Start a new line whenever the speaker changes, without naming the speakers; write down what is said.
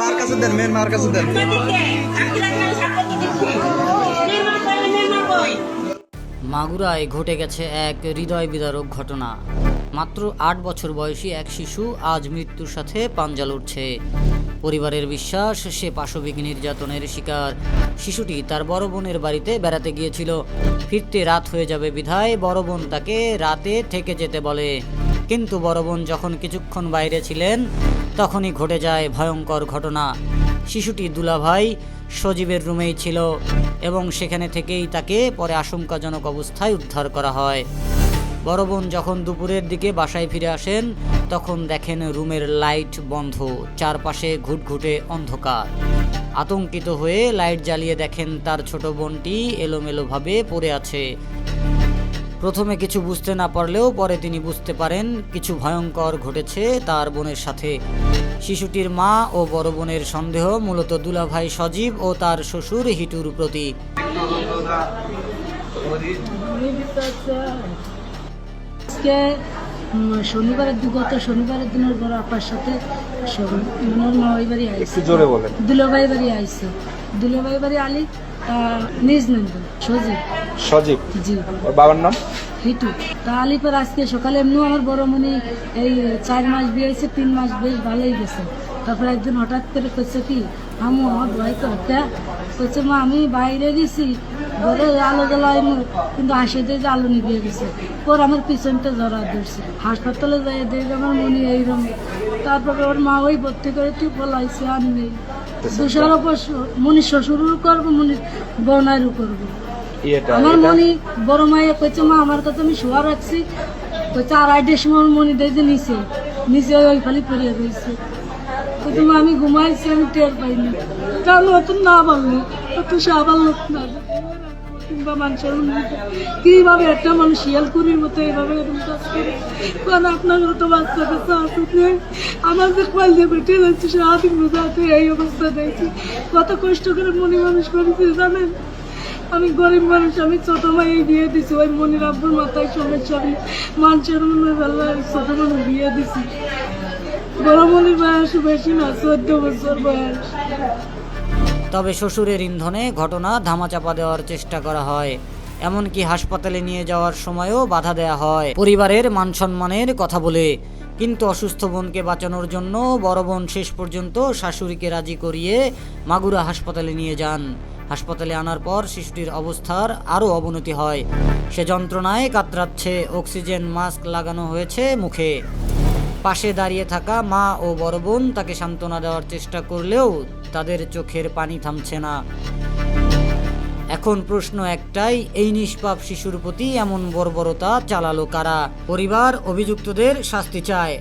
মার কাছে দেন, মেয়ের মার কাছে দেন।
মাগুরায় ঘটে গেছে এক হৃদয় বিদারক ঘটনা। মাত্র আট বছর বয়সী এক শিশু আজ মৃত্যুর সাথে পাঞ্জা লড়ছে পরিবারের বিশ্বাস, সে পাশবিক নির্যাতনের শিকার। শিশুটি তার বড় বোনের বাড়িতে বেড়াতে গিয়েছিল। ফিরতে রাত হয়ে যাবে বিধায় বড় বোন তাকে রাতে থেকে যেতে বলে। কিন্তু বড় বোন যখন কিছুক্ষণ বাইরে ছিলেন তখনই ঘটে যায় ভয়ঙ্কর ঘটনা। শিশুটি দুলাভাই সজীবের রুমেই ছিল এবং সেখানে থেকেই তাকে পরে আশঙ্কাজনক অবস্থায় উদ্ধার করা হয়। বড় বোন যখন দুপুরের দিকে বাসায় ফিরে আসেন, তখন দেখেন রুমের লাইট বন্ধ, চারপাশে ঘুটঘুটে অন্ধকার। আতঙ্কিত হয়ে লাইট জ্বালিয়ে দেখেন তার ছোট বোনটি এলোমেলোভাবে পড়ে আছে। প্রথমে কিছু বুঝতে না পারলেও পরে তিনি বুঝতে পারেন কিছু ভয়ঙ্কর ঘটেছে তার বোনের সাথে। শিশুটির মা ও বড় বোনের সন্দেহ মূলত দুলাভাই সজীব ও তার শ্বশুর হিটুর প্রতি।
আজকে শনিবারের দিন গত শনিবারের দিনের বড় আপার সাথে মনোর মামাই বাড়ি আইসে
জোরে বলেন।
দুলাভাই বাড়ি আইসে। দুলাভাই বাড়ি আলি নিজ নন্দ সজীব।
সজীব?
জি।
ওর বাবার নাম?
হিটু তা আলিপর আজকে সকালে এমনিও আমার বড় মনি এই চার মাস বিয়ে হয়েছে তিন মাস বেশ ভালোই গেছে। তারপরে একদিন হঠাৎ করে কইছে কি আমু আমার ভয় করতে কইছে মা আমি বাইরে গেছি ঘরে আলো জ্বালাই কিন্তু হাসে দিয়ে যে আলো নিভিয়ে গেছে। ওর আমার পিছনটা জড়া ধরছে। হাসপাতালে যাই দেখে আমার মনি এইরকম তারপরে ওর মা ওই ভর্তি করে তুই বলাইছে আর নেই দুশোর শ্বশুরও করব বোনারও করব। আমার মনি বড় মায়ে কইছে মা আমার কাছে আমি শোয়া রাখছি। কইছে আর সময় মনি দেখছে নিচে নিচে ওই ওই খালি পড়িয়ে রয়েছে কিন্তু মা আমি ঘুমাইছি আমি টের পাইনি। কারণ অত না পারল অত আবার লোক না কিংবা একটা মানুষ শিয়াল কুড়ির মতো এরকম কাজ করে? কারণ আপনার তো বাচ্চা যে আমার যে কল বেটে যাচ্ছে, সারাদিন এই অবস্থা দেখছি। কত কষ্ট করে মনি মানুষ করেছে, জানেন? আমি গরিব মানুষ, আমি ছোট মাই বিয়ে দিছি। ওই মনির আব্বুর মাথায় সমস্যা আমি মানুষের মনে ছোট মানুষ বিয়ে দিছি। বড় মনির বয়স বেশি না, চোদ্দ বছর বয়স।
তবে শ্বশুরের ইন্ধনে ঘটনা ধামাচাপা দেওয়ার চেষ্টা করা হয়। এমনকি হাসপাতালে নিয়ে যাওয়ার সময়ও বাধা দেয়া হয়। পরিবারের মান সম্মানের কথা বলে, কিন্তু অসুস্থ বোনকে বাঁচানোর জন্য বড় বোন শেষ পর্যন্ত শাশুড়িকে রাজি করিয়ে মাগুরা হাসপাতালে নিয়ে যান। হাসপাতালে আনার পর শিশুটির অবস্থার আরও অবনতি হয়। সে যন্ত্রণায় কাতরাচ্ছে, অক্সিজেন মাস্ক লাগানো হয়েছে মুখে। পাশে দাঁড়িয়ে থাকা মা ও বড় বোন তাকে সান্ত্বনা দেওয়ার চেষ্টা করলেও তাদের চোখের পানি থামছে না। এখন প্রশ্ন একটাই, এই নিষ্পাপ শিশুর প্রতি এমন বর্বরতা চালালো কারা? পরিবার, অভিযুক্তদের শাস্তি চায়।